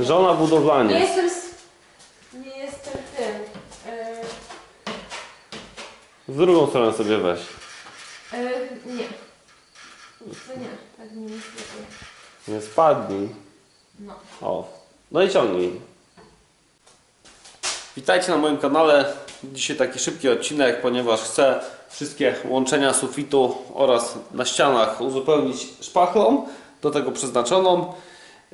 Żona Nie budowlanie. jestem... s- Nie jestem tym... E, W drugą stronę sobie weź. e, nie. To nie, tak mi jest lepiej. Nie spadnij. No. O. No i ciągnij. Witajcie na moim kanale. Dzisiaj taki szybki odcinek, ponieważ chcę wszystkie łączenia sufitu oraz na ścianach uzupełnić szpachlą, do tego przeznaczoną.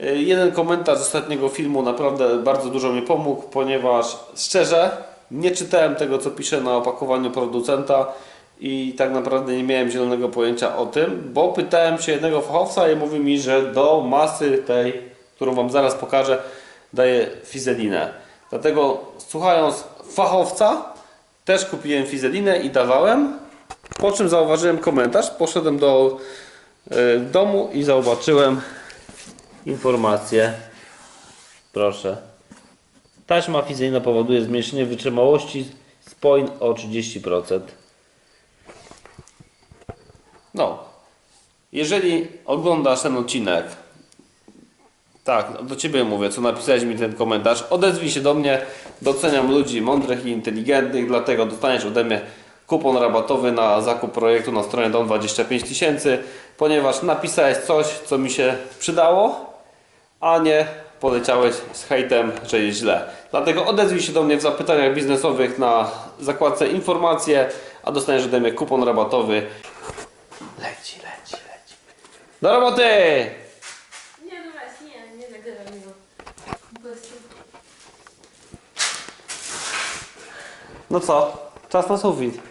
Yy, Jeden komentarz z ostatniego filmu naprawdę bardzo dużo mi pomógł, ponieważ szczerze nie czytałem tego, co pisze na opakowaniu producenta i tak naprawdę nie miałem zielonego pojęcia o tym, bo pytałem się jednego fachowca i mówi mi, że do masy tej, którą Wam zaraz pokażę, daje fizelinę. Dlatego słuchając fachowca, też kupiłem fizelinę i dawałem, po czym zauważyłem komentarz, poszedłem do y, domu i zobaczyłem informację. Proszę. Taśma fizyjna powoduje zmniejszenie wytrzymałości spojn o 30%. No. Jeżeli oglądasz ten odcinek, tak, do Ciebie mówię, co napisałeś mi ten komentarz, odezwij się do mnie. Doceniam ludzi mądrych i inteligentnych, dlatego dostaniesz ode mnie kupon rabatowy na zakup projektu na stronie Dom 25 tysięcy, ponieważ napisałeś coś, co mi się przydało, a nie poleciałeś z hejtem, że jest źle. Dlatego odezwij się do mnie w zapytaniach biznesowych na zakładce informacje, a dostaniesz ode mnie kupon rabatowy. Leci, leci, leci. Do roboty! Nie, no weź, nie, nie nagrywam. Po prostu... No co? Czas na sufit.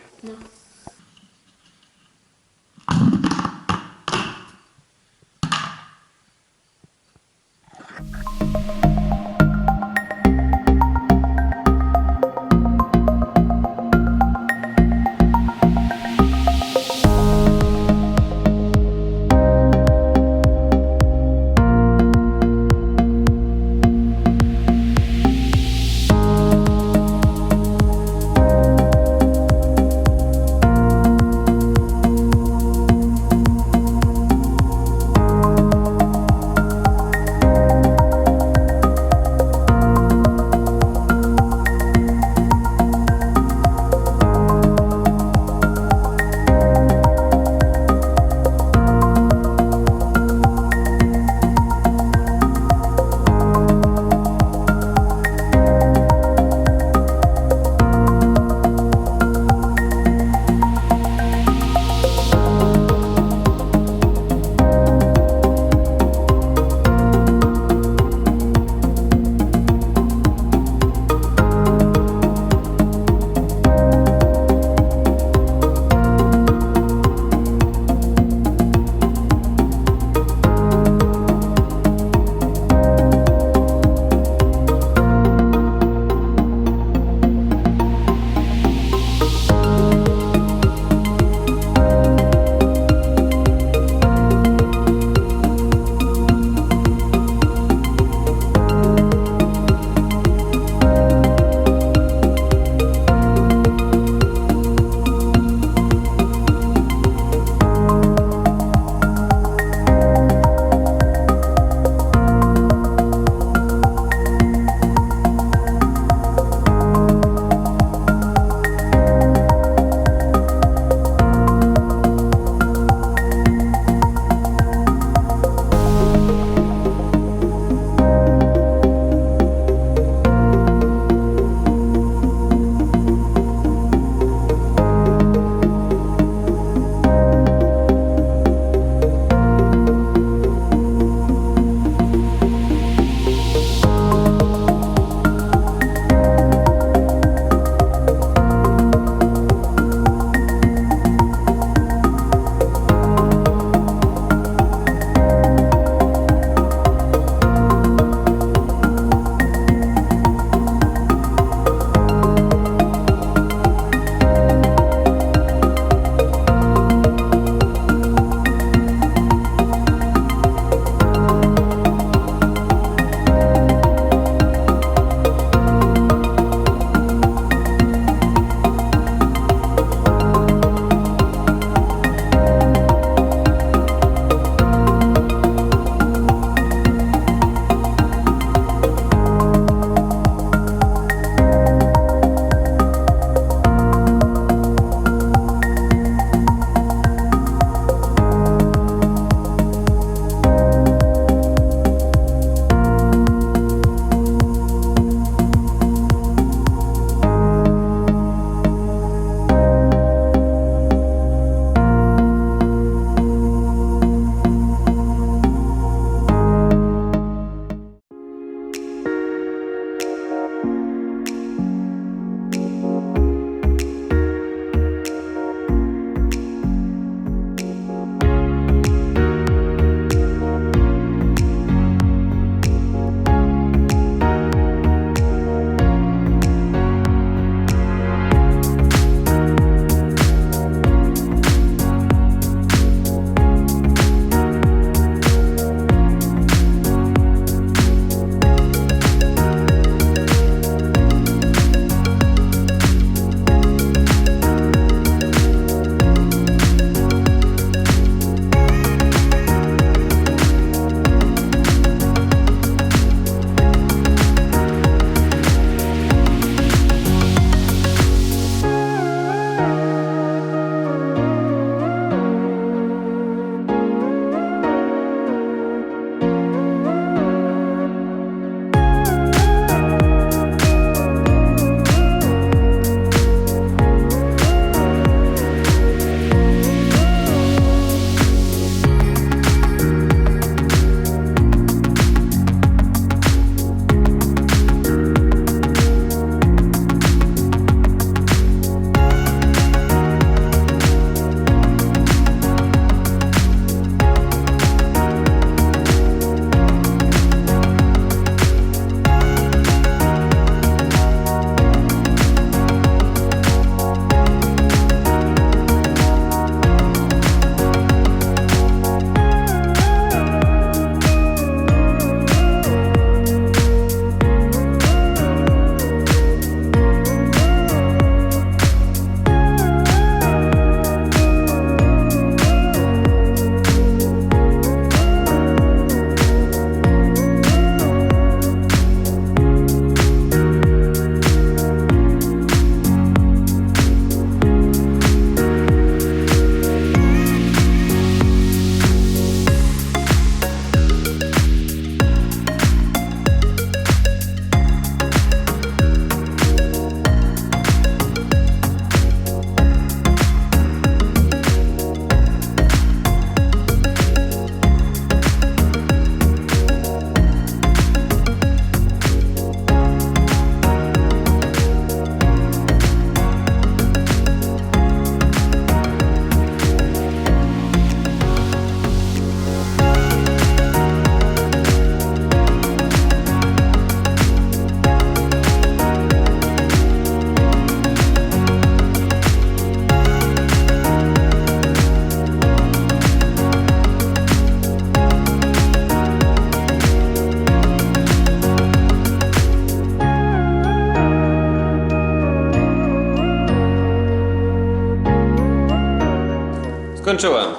Skończyłem.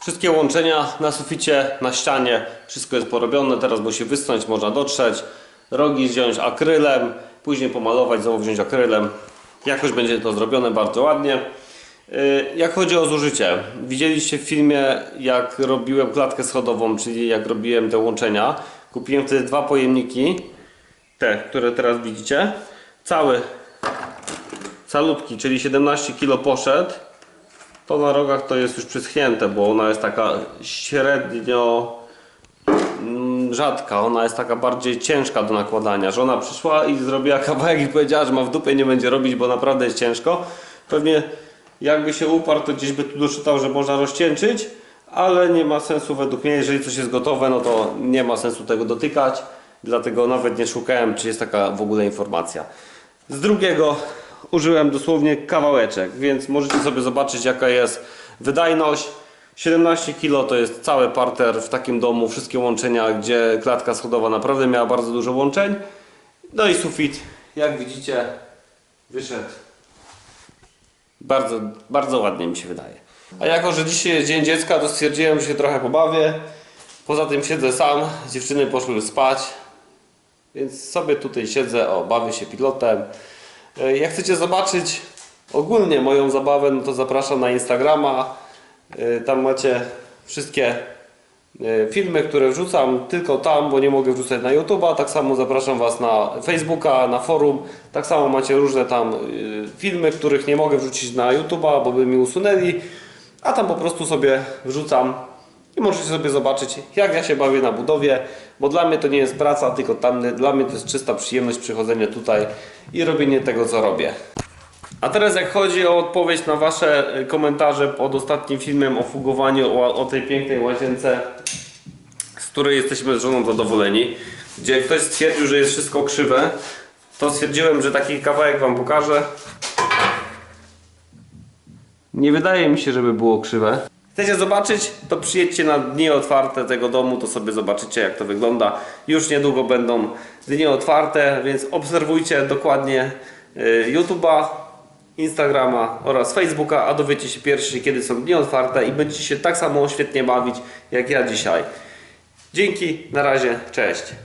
Wszystkie łączenia na suficie, na ścianie, wszystko jest porobione. Teraz musi wysnąć, można dotrzeć. Rogi zdjąć akrylem, później pomalować, znowu wziąć akrylem. Jakoś będzie to zrobione bardzo ładnie. Yy, Jak chodzi o zużycie, widzieliście w filmie, jak robiłem klatkę schodową, czyli jak robiłem te łączenia. Kupiłem wtedy dwa pojemniki, te, które teraz widzicie. Cały, calutki, czyli 17 kg poszedł. To na rogach to jest już przyschnięte, bo ona jest taka średnio mm, rzadka, ona jest taka bardziej ciężka do nakładania, że ona przyszła i zrobiła kawałek i powiedziała, że ma w dupie nie będzie robić, bo naprawdę jest ciężko. Pewnie jakby się uparł, to gdzieś by tu doczytał, że można rozcieńczyć, ale nie ma sensu według mnie, jeżeli coś jest gotowe, no to nie ma sensu tego dotykać, dlatego nawet nie szukałem, czy jest taka w ogóle informacja. Z drugiego użyłem dosłownie kawałeczek, więc możecie sobie zobaczyć jaka jest wydajność. 17 kg to jest cały parter w takim domu, wszystkie łączenia, gdzie klatka schodowa naprawdę miała bardzo dużo łączeń. No i sufit, jak widzicie, wyszedł bardzo, bardzo ładnie mi się wydaje. A jako, że dzisiaj jest Dzień Dziecka, to stwierdziłem, że się trochę pobawię. Poza tym siedzę sam, dziewczyny poszły spać, więc sobie tutaj siedzę, o, bawię się pilotem. E, Jak chcecie zobaczyć ogólnie moją zabawę, no to zapraszam na Instagrama. E, Tam macie wszystkie e, filmy, które wrzucam tylko tam, bo nie mogę wrzucać na YouTube'a. Tak samo zapraszam Was na Facebooka, na forum. Tak samo macie różne tam filmy, których nie mogę wrzucić na YouTube'a, bo by mi usunęli. A tam po prostu sobie wrzucam i możecie sobie zobaczyć, jak ja się bawię na budowie, bo dla mnie to nie jest praca, tylko tam, dla mnie to jest czysta przyjemność przychodzenie tutaj i robienie tego, co robię. A teraz jak chodzi o odpowiedź na Wasze y, komentarze pod ostatnim filmem o fugowaniu, o, o tej pięknej łazience, z której jesteśmy z żoną zadowoleni, gdzie ktoś stwierdził, że jest wszystko krzywe, to stwierdziłem, że taki kawałek Wam pokażę. Nie wydaje mi się, żeby było krzywe. Chcecie zobaczyć? To przyjedźcie na dni otwarte tego domu, to sobie zobaczycie jak to wygląda. Już niedługo będą dni otwarte, więc obserwujcie dokładnie y, YouTube'a, Instagrama oraz Facebooka, a dowiecie się pierwsi kiedy są dni otwarte i będziecie się tak samo świetnie bawić jak ja dzisiaj. Dzięki, na razie, cześć.